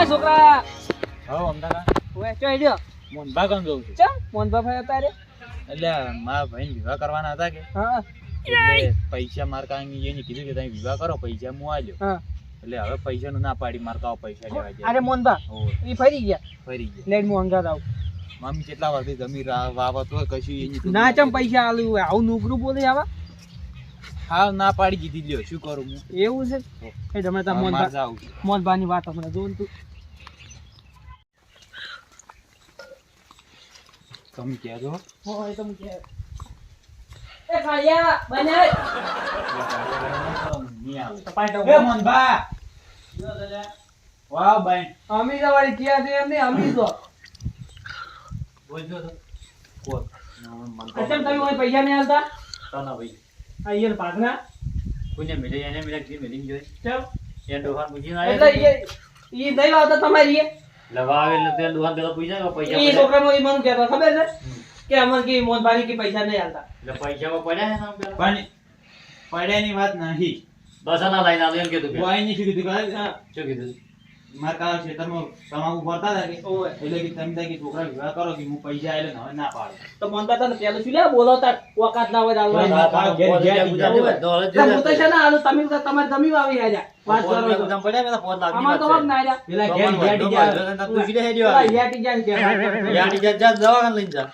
એ છોકરા. હવે અમદાવાદ. ઓય ચોઈ ગયો? મોનબા ગામ જવું છું. ચમ મોહનભા ભાઈ હતા રે? એટલે મારા ભાઈને વિવાહ કરવાના હતા કે? હા. એટલે પૈસા માર કાંઈ એને કીધું કે તમે વિવાહ કરો પૈસા હું આલ્યો હા. એટલે હવે પૈસા નું ના પાડી માર કાવ પૈસા લેવા અરે જાય ઈ ફરી ગયા? ફરી ગયા. હું અંગાત આવું. મમ્મી કેટલા વર્ષથી જમી વાવત હોય કશું એની ના ચમ પૈસા આલું હોય. આવું નુકરું બોલે આવા? હા ના પાડી દીધી લ્યો શું કરું હું? એવું છે? એ તમે મોહનભા જાવું વાત હમણાં જોઉં તું. તમે કહેજો હોય તમે કે એ કાળિયા બને. એ મોનબા વાવ બાઈ અમી વાળી ક્યાં છે એમ નહીં અમી તો. બોલજો કોણ? મન અચમ તમે ઓય પૈસા નહીં આલતા? તને ભાઈ. આ ઈયર પાકના કોઈને મિલે એને મિલે કે મિલિંગ જોઈ. ચમ એ ડોહાન પૂછીને એટલે આવ્યા ઈ ઈ નહીં આવતા તમારી લવા આવે એટલે તે ડોહાન પેલા પૂછ્યા કે પૈસા ઈ છોકરાનો ઈ મને કહેતો ખબર છે? કે અમર કે મોહનભાઈ કે પૈસા નહીં આલતા. એટલે પૈસા પડ્યા ને પણ પડ્યાની વાત નહીં. બસ આના લઈને આવ્યો એમ કીધું પેલા. નહીં શું કીધું શું કીધું? મારા કાકા તમાકુ ફરતા હતા કે? એટલે કે તમે કે છોકરા વિવાહ કરો કે હું પૈસા એટલે હવે ના પાડે. તો મોહનભાઈ તને પેલું શું લે બોલાવતા વખત ના હોય તો હું તો છે ને આલું તમે તમારે જમી વાવી આજા પાંચ લાખ પડ્યા પેલા લાખની વાત છે. પેલા ઘેર ઘેર તું સીધે હેડ્યો આવે યાર ટીજા જા દવાખાને લઈને જા.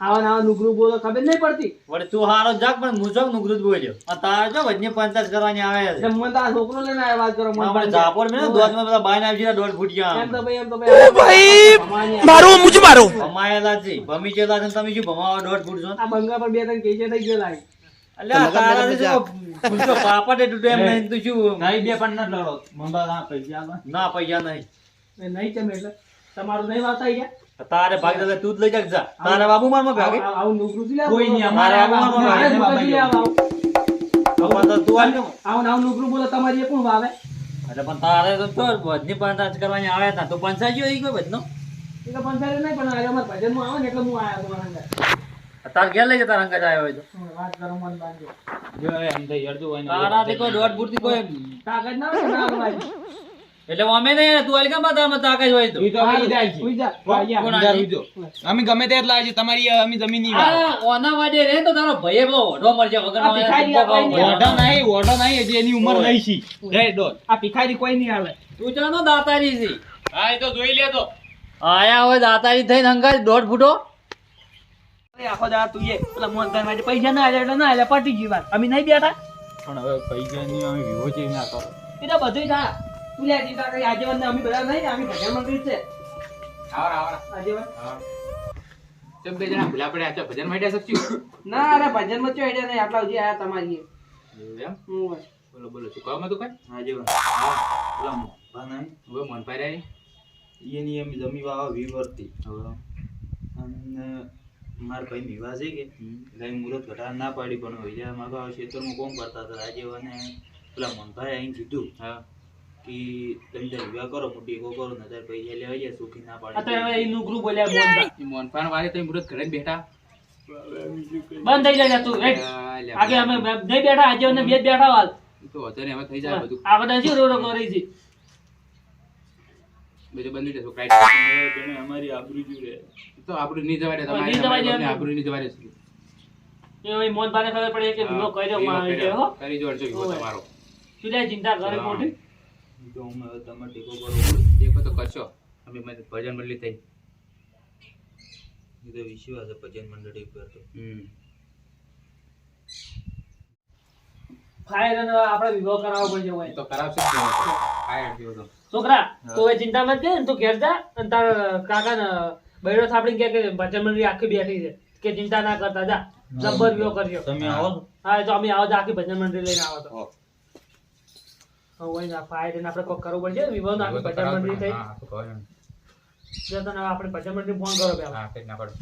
આવા આવા નુગરું બોલો ખબર નહીં પડતી. વડે તું હારો જાગ પણ મુજો નુગરું જ બોલ્યો. આ તાર જો વજને પંચાસ કરવાની આવે છે. મને તો આ છોકરો લઈને આવ્યા વાત કરો મને જાપોર મેં દોધમાં બધા બાય આવી ગયા દોઢ ફૂટ ગયા એમ તો ભાઈ એમ તો ભાઈ. મારો મુજ મારો. ભમાયેલા છે. ભમી છે તમે શું ભમાવા દોઢ ફૂટ છો? આ બંગા પર બે ત્રણ કેસે થઈ ગયો લાગે આ તમારું નહીં વાત આવી ગયા તારે ભાગ દાદા તું જ લઈ જાગ જા. તારે બાબુ મારમાં ભાગે. આવું- આવું થી કોઈ નહીં, અમારે આવું આવું મારે આવું. આવું. આવું આવું નુકરું બોલો તમારી એ કોણ વાવે? એટલે પણ તારે તો તો હતા પંચાયત કરવાની આવે તા તો પંચાયત જોઈ ગયો વજનો? એ તો પંચાયત નહીં પણ આજે ભજન ભજનમાં આવે ને એટલે હું આયા તમારા અંદર. તાર ઘેર લઈ જતા અંકજ આવ્યો હોય તો. વાત કરો મન બાંધો. જો એ આમ તો હોય ને તારાથી કોઈ દોઢ ફૂટથી કોઈ કાગળ ના હોય ને એટલે અમે નહીં તું અલગા માં તારમાં તાકાત હોય તો? ઈ જાય છે. જા. અમે ગમે તે એટલા છે તમારી અમે જમીનની વાત. ઓના વાડે રે તો તારો ભાઈએ બહુ ઓઢો મરજે વગર ઓઢો નહીં ઓઢો નહીં હજી એની ઉંમર. નહીં છે. રે ડોલ. આ ભિખારી કોઈ નહીં આવે તું જાનો દાતારી છે. હા એ તો જોઈ લે તો આયા હોય દાતારી થઈને અંગાજ દોઢ ફૂટો. આખો દાડો તું એ પેલા મોહનભાઈ માટે પૈસા ના એટલે ના આલ્યા પટી ગઈ વાત. અમે નહીં બેઠા? પણ હવે પૈસા ની અમે વિવો છે ના કરો. એ તો બધું થા. તું લે ચિંતા કરી આજે અમે બધા નહીં અમે ભજન મંદિર છે. આવરા આવરા આજે તેમ બે જણા ભૂલા પડ્યા? છે ભજન માંડ્યા શકશું? ના અરે ભજનમાં ચો નહીં આટલા સુધી આયા તમારી. એમ? હું બોલો બોલો શું કહો તું કઈ આજે પેલા હવે મન પાડ્યા એની એમ જમી વાવા વિવરતી અને મારા ભાઈ વિવાહ છે કે એટલે મુહૂર્ત ઘટાડ ના પાડી પણ હવે મારા ભાઈ ખેતરમાં કોમ કરતા હતા? આજે અને પેલા મનભાઈ આઈને કીધું હા. કે તમે ત્યાં વિવાહ કરો મોટી ટેકો કરો ને ત્યારે પૈસા લેવા જાય સુખી ના પાડે. તો હવે એનું ગ્રુપ બોલ્યા મોહનભાઈ મોનપાન વાળે તમે મુરત ઘરે બેઠા. બંધ થઈ જાય તું વેટ આગે અમે નહીં બેઠા આજે અમે બે બેઠા હાલ તો વધુ હવે થઈ જાય બધું. આ બધા શું રો રો કરી છે? બધું બંધ થઈ જશે કાંઈ તમે અમારી આબરૂ જોડે તો આપણું ની જવા દે તમારી નહીં આબરૂ નહીં જવા દે એ ભાઈ મોન બાને ખબર પડે કે વિવો કર્યો મારે છે હો. કરી જોડજો જો ઓય. તમારો. શું લે ચિંતા કરે. મોટી તો અમે તમારે ટેકો કરો. ટેકો તો કરશો. અમે મને ભજન મંડળી થઈ. એ તો વિશ્વાસ છે ભજન મંડળી પર તો. હમ. ફાયર આપણે વિવો કરાવવો પડશે તો કરાવશે જ ને. છોકરા તો હવે ચિંતા મત કર તું ઘેર જા અને તાર કાકા ને બૈરો થાપડી કે ભજનમંડળી મંડળી આખી બેઠી છે. કે ચિંતા ના કરતા જા. જબ્બર વ્યો કરજો. તમે આવો હા તો અમે આવો તો આખી ભજન મંડળી લઈને આવો તો. હોય એને આપણે કોક કરવું પડશે ને ભજન મંડળી થઈ. હા, તો ને. જો તને હવે આપણે ભજન મંડળી ફોન કરો પેલા. હા, કંઈ ના પડે.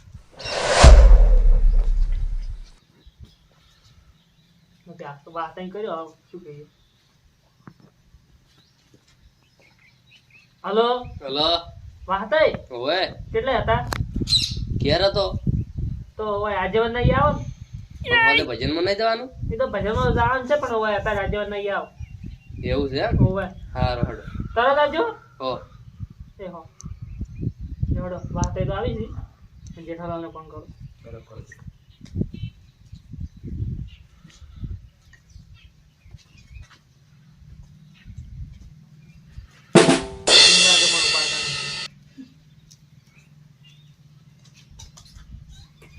ત્યાં તો વાત અહીં કર્યો હવે શું કહીએ? હલો? હલો. વાહતાઈ ઓય કેટલા હતા? ઘેર હતો. તો હવે આજેવન નહીં આવો ને? ભજનમાં ભજનમાં નહીં જવાનું. એ તો ભજનમાં જવાનું છે પણ હવે અત્યારે આજેવન નહીં આવો. એવું છે એમ? હારો હારું. હડો તરત આવજો. હો. એ હો. જોડો વાત તો આવી છે પણ જેઠાલાલને ફોન કરો. જીંદા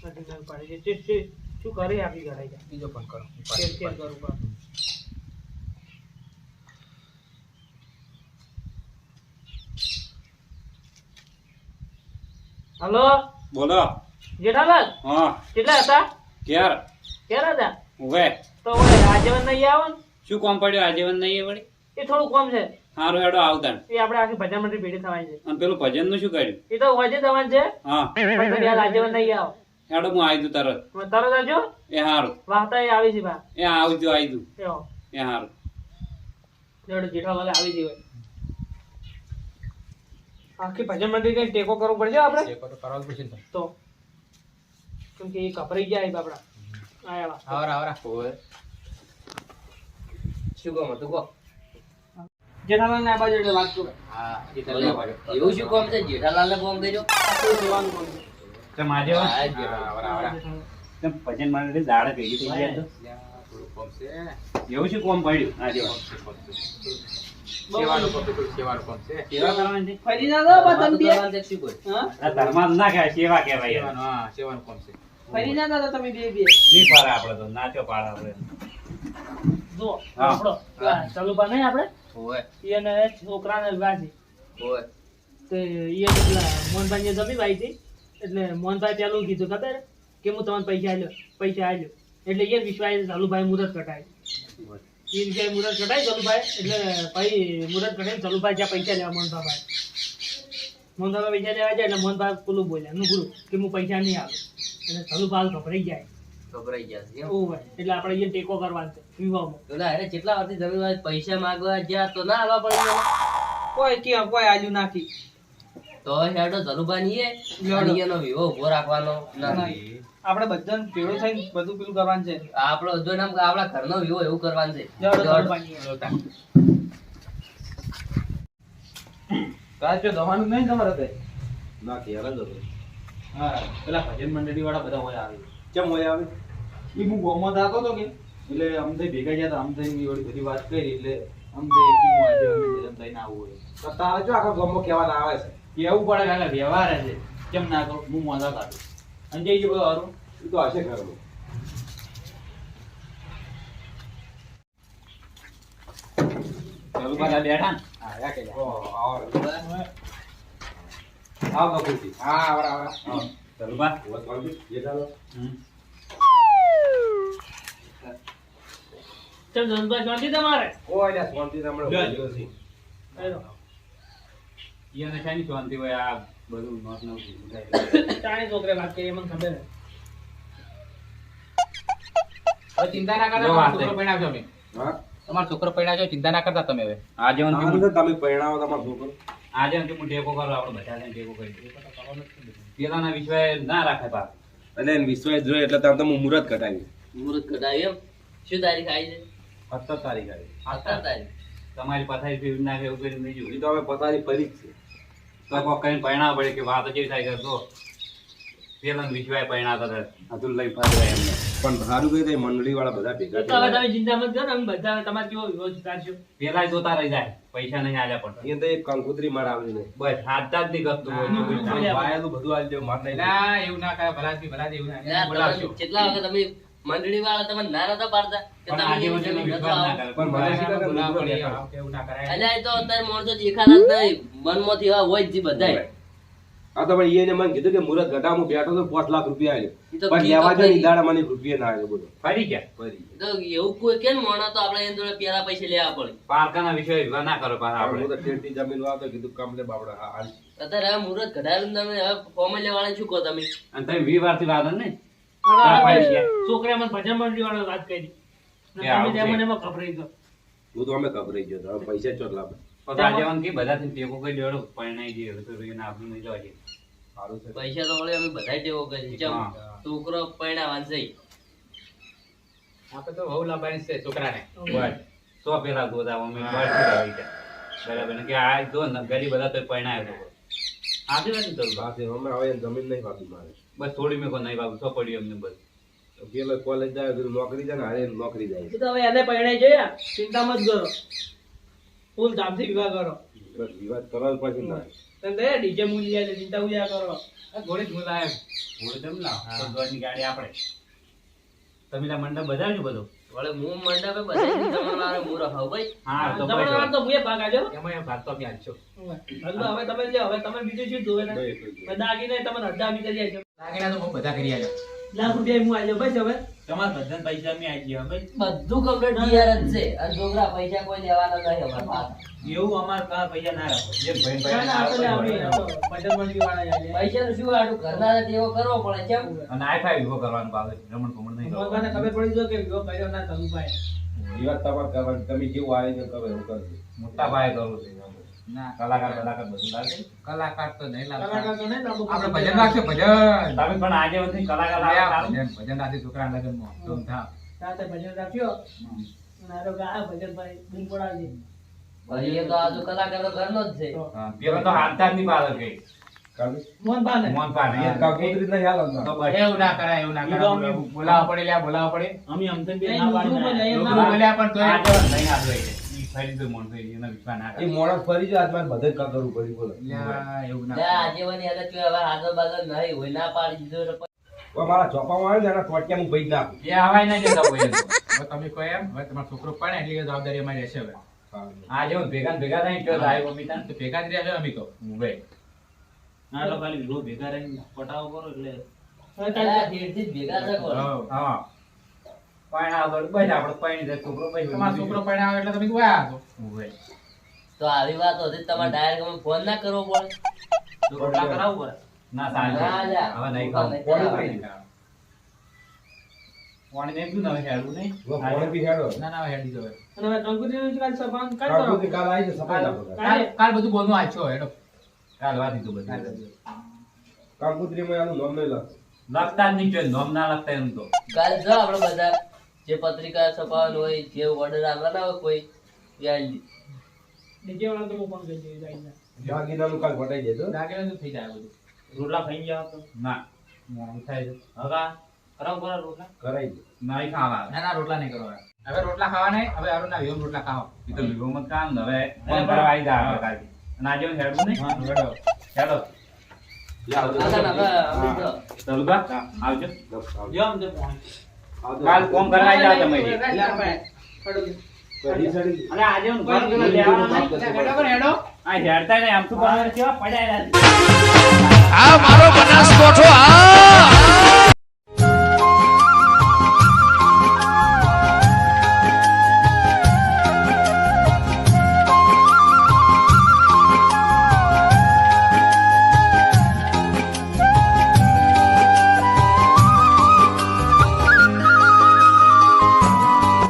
નથી. નથી છે. શું- શું- શું કરે આપી ઘરે? બીજો ફોન કરો. શેર શેર કરું બા. હલો? બોલો. જેઠાલાલ? હા. કેટલા હતા? ક્યાર? ક્યારે હતા? ઉવે. તો ઓલે આજીવન નહીં આવો શું કોમ પડ્યો આજીવન નહીં એ વળી? એ થોડું કોમ છે. સારું હેડો આવતા એ આપણે આખી ભજન મંડળી ભેડી થવાની છે. અને પેલું ભજનનું શું કર્યું? એ તો હોજે થવાનું છે. હા. પણ આજીવન નહીં આવો. હેડો હું આવી દઉં તરત. તરત આવજો? એ હારું. વાહતા એ આવી છે બા. એ આવજો આવી દઉં એ હારું. એ સારું વાલે આવી છે આખી ભજન મંડળી કઈ ટેકો કરવો પડશે આપણે? ટેકો તો કરાવવું પડશે ને તો. કેમ કે એ કપરાઈ ગયા એ બાપડા. આયા. આવરા આવરા. ઓય. શું કામ તો કહો જેઠાલાલ ને આ બાજુ એટલે વાત કરો. હા આવ્યો. એવું શું કોમ છે? જેઠાલાલને કોમ દેજો શું જોવાનું કોમ છે. આવરા તેમ ભજન મંડળી દાડે ભેગી થઈ ગયા તો. લ્યા, થોડું કોમ છે. એવું શું કોમ પડ્યું? આજે તે ધર્મ ના કહેવાય સેવા કહેવાય સેવાનું કોમ છે. ફરી ના દો તમે બે બે. નહીં ફરે આપણે તો નાચો પાડ આપણે જો આપણો ચાલુ પા નહીં આપણે ઓય, એને છોકરાને વાસી ઓય. તે એ પેલા મોહનભાઈ જમી ભાઈ હતી એટલે મોહનભાઈ પેલું કીધું ખબર? કે હું તમને પૈસા આલ્યો પૈસા આલ્યો. એટલે એ વિશ્વાસ ચાલુભાઈ મુહૂર્ત કટાય એ વિશ્વાસ મુહૂર્ત કટાય ચાલુભાઈ એટલે ભાઈ મુહૂર્ત કટાય ચાલુભાઈ જ્યાં પૈસા લેવા મોહનભાઈ મોહનભાઈ પૈસા લેવા જાય એટલે મોહનભાઈ પેલું બોલ્યા એમનું ગુરુ કે હું પૈસા નહીં આવું એટલે ચાલુભાઈ ગભરાઈ જાય. ગભરાઈ ગયા છે, એવું હોય. એટલે આપણે અહીંયા ટેકો કરવાનો છે વિવાહમાં. પેલા અરે કેટલા વર્ષથી જમીન પૈસા માંગવા ગયા તો ના આવવા પડે કોઈ કે કોઈ આજુ નાખી. તો હેડો ધનુભાઈ એ એનો વિવો ઊભો રાખવાનો. નથી આપણે બધાને ભેળો થઈને બધું પેલું કરવાનું છે. આપણો બધો નામ આપણા ઘરનો વિવો એવું કરવાનું છે. સાચો દવાનું નહીં તમારે તે ના ઘેર જ હતો. હા. પેલા ભજન મંડળી વાળા બધા હોય આવે. કેમ હોય આવે? એ હું ગોમાં થતો હતો કે? એટલે અમથે ભેગા ગયા હતા અમથે બધી વાત કરી એટલે અમથે કી હું આજે અમે ભજન થઈને આવું હોય. તારે જો આખા ગામમાં કહેવાના આવે છે. કેવું પડે કાકા વ્યવહાર છે. કેમ ના કરો? હું મોઢા કાઢું. અંજયજી બધું હારું. એ તો હશે ખરું. બેઠા ને. હા કે ઓ આવો. આવો કપૂરજી હા આવડા આવરા ચાલુ પા હમ. ચલ ધનુભાઈ શાંતિ તમારે? કોઈ ના શાંતિ તમને હેલો. ઈયોને શાની શાંતિ હોય આ બધું નોટ કીધું ચાણી છોકરે વાત કરી મને ખબર હવે ચિંતા ના કરતા છોકરો થઈ. પરણાવજો અમે. હા? તમારો છોકરો પરણાવજો ચિંતા ના કરતા તમે હવે. હું- તમે પરિણાવો તમારો છોકરો. આજેવન કે હું ટેકો કરો આપણે બધા થઈને ટેકો કરી પેલાના વિશ્વાસ ના રાખે પા અને વિશ્વાસ જોઈએ એટલે તમે તમે મુહૂર્ત કઢાવી મુહૂર્ત કઢાવી એમ શું તારીખ આવી છે? સત્તર તારીખ આવી. સત્તર તારીખ. તમારી પથારી ફેરવી નાખે એવું કરીને બીજું. એ તો હવે પથારી ફરી જ છે. તો કોઈ કઈ પરિણામ પડે કે વાત કેવી થાય કરતો પેલા વિશ્વાસ પરિણામ હતા લઈ ફરવા એમને. પણ સારું કહી મંડળી વાળા બધા એ ભેગા તો થયા. તમે ચિંતા મત કરો અમે બધા તમારે કેવો વિરોધ કરશો પેલા જોતા રહી જાય પૈસા નહીં આલ્યા પણ. એ તો એક કંકોત્રી માર આવી નહીં બસ હાથતા જ નહીં કરતું હોય. વાયેલું બધું આવી જાય માર નહીં એવું ના કાય ભલાદી એવું ના કેટલા વખત તમે મંડળી વાળા તમે ના નતા પાડતા કે તમે અલ્યા, તો અત્યારે માણસો દેખાતા જ નહીં. મનમાંથી હોય જ બધાય. આ તો ભાઈ એને મને કીધું કે મુરત ઘટા હું બેઠો તો પાંચ લાખ રૂપિયા આવ્યો પણ લેવા જો ખરી. મને રૂપિયા ના આવ્યો બોલો. ફરી ગયા? ફરી તો એવું કોઈ કેમ મોણા તો આપણે એની જોડે પેલા પૈસા લેવા પડે. પારકાના વિષય વિવાદ ના કરો પાછા આપણે. તો ઠેઠથી જમીન વાવતો કીધું કામલે બાપડા હા હાલ. અત્યારે હવે મુરત કઢાવેલું તમે હવે ફોર્મ વાળા શું કહો તમે? અને તમે વી વારથી વાદન ને ગયા. મને ભજન મંડળી વાળા વાત કરી. મને એમાં ગભરાઈ ગયો. હું તો અમે ગભરાઈ ગયો પૈસા ચોટ લાવે પછી કે બધા ટેકો પરણાઈ જઈએ તો એને આપણું નહીં. પૈસા તો વળે અમે બધા કરી ચમ છોકરો પરણાવવાનું છે આપણે તો બહુ લાંબાની છે છોકરાને. બસ. સો પેલા દોધ અમે. બરાબર. કે આ જો ગરીબ બધા તો પરણાયો તો નથી થયું હા, હમણાં હવે જમીન નહીં પાકી મારે. બસ થોડી મેં નહીં બાબુ તો પડ્યું એમને બસ. પેલો કોલેજ જાય તો નોકરી જાય ને હારે નોકરી જાય. તો હવે એને પરણાઈ જોયા. ચિંતા મત કરો. ફૂલ ધામથી વિવાહ કરો. બસ વિવાદ કરવા પછી ના. ડીજે મૂલી જાય ચિંતા ઉજા કરો? આ ઘોડે જ બોલાય થોડી તેમ ના ગાડી આપણે તમે ત્યાં મંડપ બજાવજો બધો. વળે હું મંડપે બધાયને જમણવારે ભાઈ. હા તો તમારે તો મુએ ભાગ આજો એમાં ભાગ તો અમે હલો હવે તમે લ્યો હવે તમે બીજું શું જોવે ને? નહીં, એટલું જ. હવે દાગીને તમને અડધા તો હું બધા કરી આવ્યો લાખ રૂપિયા હું આજો બસ હવે. તમારા બધા પૈસા મે આપી ગયા ભાઈ બધું કમ્પ્લીટ clear જ છે. અને છોકરા પૈસા કોઈ લેવાના નથી અમાર પાસે. એવું અમાર કાં પૈસા ના રાખો જે ભાઈ ભાઈ ના, આપણે ભાઈ આપણે મંડળી વાળા આલ્યા. પૈસાનું શું આડું ઘરના ને તેવો કરવો પડે કેમ? અને આઈ ફાઈ વિવો કરવાનું બાબત રમણ કોમણ નહીં ભગવાનને કરવાનું. ખબર પડી જો કે વિવો કર્યો ના ધનુભાઈ વિવાદ તમારે કરવાનું તમે જેવું આવે તો કરો એવું કરજો. મોટા ભાઈ કરવું છે. ના કલાકાર કલાકાર બધું લાગે કલાકાર તો નહીં કલાકાર તો નહીં લાગુ. આપણે ભજન રાખશે ભજન. તમે પણ આજે બધી કલાકાર આ ભજન ભજન રાખશે છોકરા લગ્નમાં. ધૂમધામ રાતે ભજન રાખ્યો? અને ગા ભજન ભાઈ બૂમ પડાવજે. વળી તો આજુ કલાકાર તો ઘરનો જ છે. પેલો તો હાથતા જ નહીં પાડે. મોન કાકોત્રી નહીં તો એવું ના કરાય એવું ના કરાય. અમે- બોલાવવા પડે લ્યા બોલાવવા પડે. અમે અમ બે ના પાડી ઊંધું ના. બોલે, એમ લોકો ના બોલ્યા પણ તોય. નહીં. ઈ ફરી તો મોણસો એના વિશ્વા ના એ મોણ ફરી જો આત્મા મારે બધે જ કામ કરવું પડ્યું બોલો. એવું ના આજે વળી એને કહેવાય હવે આગળ બાગળ નહીં હોય ના પાડી દીધો તો પણ મારા ચોપામાં આવે ને એના ટોટિયા હું ભઈ નાખું એ હવાય ના જતા કોઈ એમ. હવે તમે કહો એમ હવે તમારો છોકરો પડે એટલે જવાબદારી અમારી રહેશે હવે. આ જેવું ભેગા ને ભેગા થઈને કયો આવ્યો મમ્મી તાન. તો ભેગા જ રહેશે અમે તો મુંબઈ. ના તો ખાલી ભેગા રહીને પટાવો કરો એટલે. ભેગા થકો હા. પાણી આગળ બસ આપણે પાણી જાય છોકરો તમારો છોકરો પડે આવે એટલે તમે ગયા હતો તો આવી વાત હતી તમારે ડાયરેક્ટ અમે ફોન ના કરવો પડે રોટલા કરાવવું પડે ના ચાલે. હવે નહીં ફોન પાણી નહીં પીવું હવે હેડવું નહીં. પાણી બી હેડો ના ના હેડી જવાય. અને હવે કંકુત્રીનું કાલ સભાન કાલ કરો. કાલ આવી છે સફાઈ કાલ. કાલ કાલ બધું બોલવા આજ છો હેડો કાલ વાત દીધું બધું. કાકોત્રીમાં એનું નામ નહીં લખો. લખતા જ નહીં જોઈએ. નોમ ના લખતા એમ તો કાલ જો આપણે બધા જે પત્રિકા છપાવવાનું હોય જે ઓર્ડર આવવાના હોય કોઈ વ્યાજની આલી તો હું ફોન કરી દઈશ દાગીનાનું કાલ પટાઈ દેજો. લાગેલું થઈ જાય બધું. રોટલા ખાઈ ગયા તો? ના. મોડું થાય છે. કરાવ કરો રોટલા? કરાઈ દે. નહીં ખાવા ના ના રોટલા નહીં કરવા હવે રોટલા ખાવા નહીં હવે આરું ના રોટલા ખાવા. એ તો મત કામ હવે ફોન આવી કાલે. અને આજે હું નહીં? હા હેડો. જો. આવજો. કાલ કોમ કરવા જાવ તમે. અને આજે હું ઘર ઘર લેવાનો નહીં. હેડો પણ હેડો. આ હેડતા ને આમ તો પડ્યા આ મારો બનાસકોઠો આ